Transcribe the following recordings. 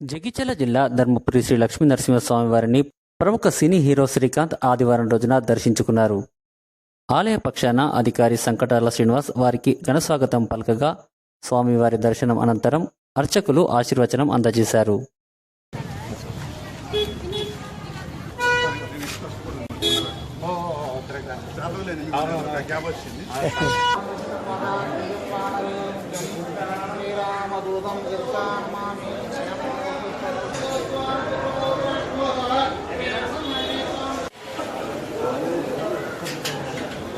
జగిత్యాల జిల్లా ధర్మపురి శ్రీ లక్ష్మీ నరసింహస్వామి వారిని ప్రముఖ సినీ హీరో శ్రీకాంత్ ఆదివారం రోజున దర్శించుకున్నారు. ఆలయ పక్షాన అధికారి సంకటాల శ్రీనివాస్ వారికి ఘనస్వాగతం పలకగా స్వామివారి దర్శనం అనంతరం అర్చకులు ఆశీర్వచనం అందజేశారు. काय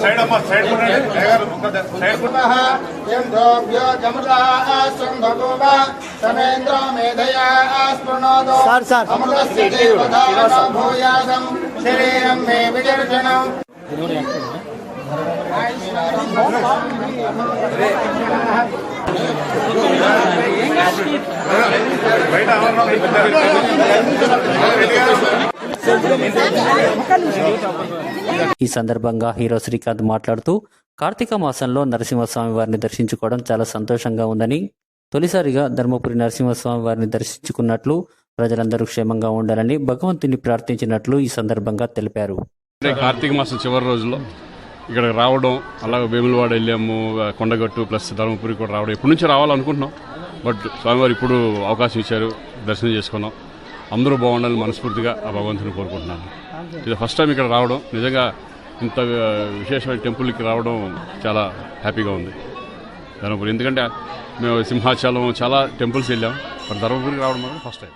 ಸೈಡ್ ಅಮ್ಮ ಸೈಡ್ ಕೊಡಿ ಟೈಗರ್ ಮುಖದ ಸೈಡ್ ಕೊಡಹ ಎಂಧೋಭ್ಯೋ ಜಮುಲಾ ಆಸ್ವಂಧಗೋವ ಸಮೇಂದ್ರ ಮೇಧಯಾ ಆಸ್ಪೃಣೋದೋ ಸರ್ ಸರ್ ಅಮೃತಸ್ಯ ದೇವದಾನ ಭೂಯಾಸಂ ಶರೀರಂ ಮೇ ವಿಜರ್ಜನಂ ಬಯಟ ಅವರ ఈ సందర్భంగా హీరో శ్రీకాంత్ మాట్లాడుతూ కార్తీక మాసంలో నరసింహస్వామి వారిని దర్శించుకోవడం చాలా సంతోషంగా ఉందని తొలిసారిగా ధర్మపురి నరసింహస్వామి వారిని దర్శించుకున్నట్లు ప్రజలందరూ క్షేమంగా ఉండాలని భగవంతుని ప్రార్థించినట్లు ఈ సందర్భంగా తెలిపారు. కార్తీక మాసం చివరి రోజుల్లో ఇక్కడ రావడం అలాగే వేములవాడ వెళ్ళాము కొండగట్టు ప్లస్ ధర్మపురి కూడా రావడం ఎప్పటి నుంచి రావాలనుకుంటున్నాం. బట్ స్వామివారు ఇప్పుడు అవకాశం ఇచ్చారు దర్శనం చేసుకున్నాం. అందరూ బాగుండాలని మనస్ఫూర్తిగా ఆ భగవంతుని కోరుకుంటున్నాను. ఇది ఫస్ట్ టైం ఇక్కడ రావడం. నిజంగా ఇంత విశేషమైన టెంపుల్కి రావడం చాలా హ్యాపీగా ఉంది. ధర్మపురి. ఎందుకంటే మేము సింహాచలం చాలా టెంపుల్స్ వెళ్ళాం. మరి ధర్మపురికి రావడం మాత్రం ఫస్ట్ టైం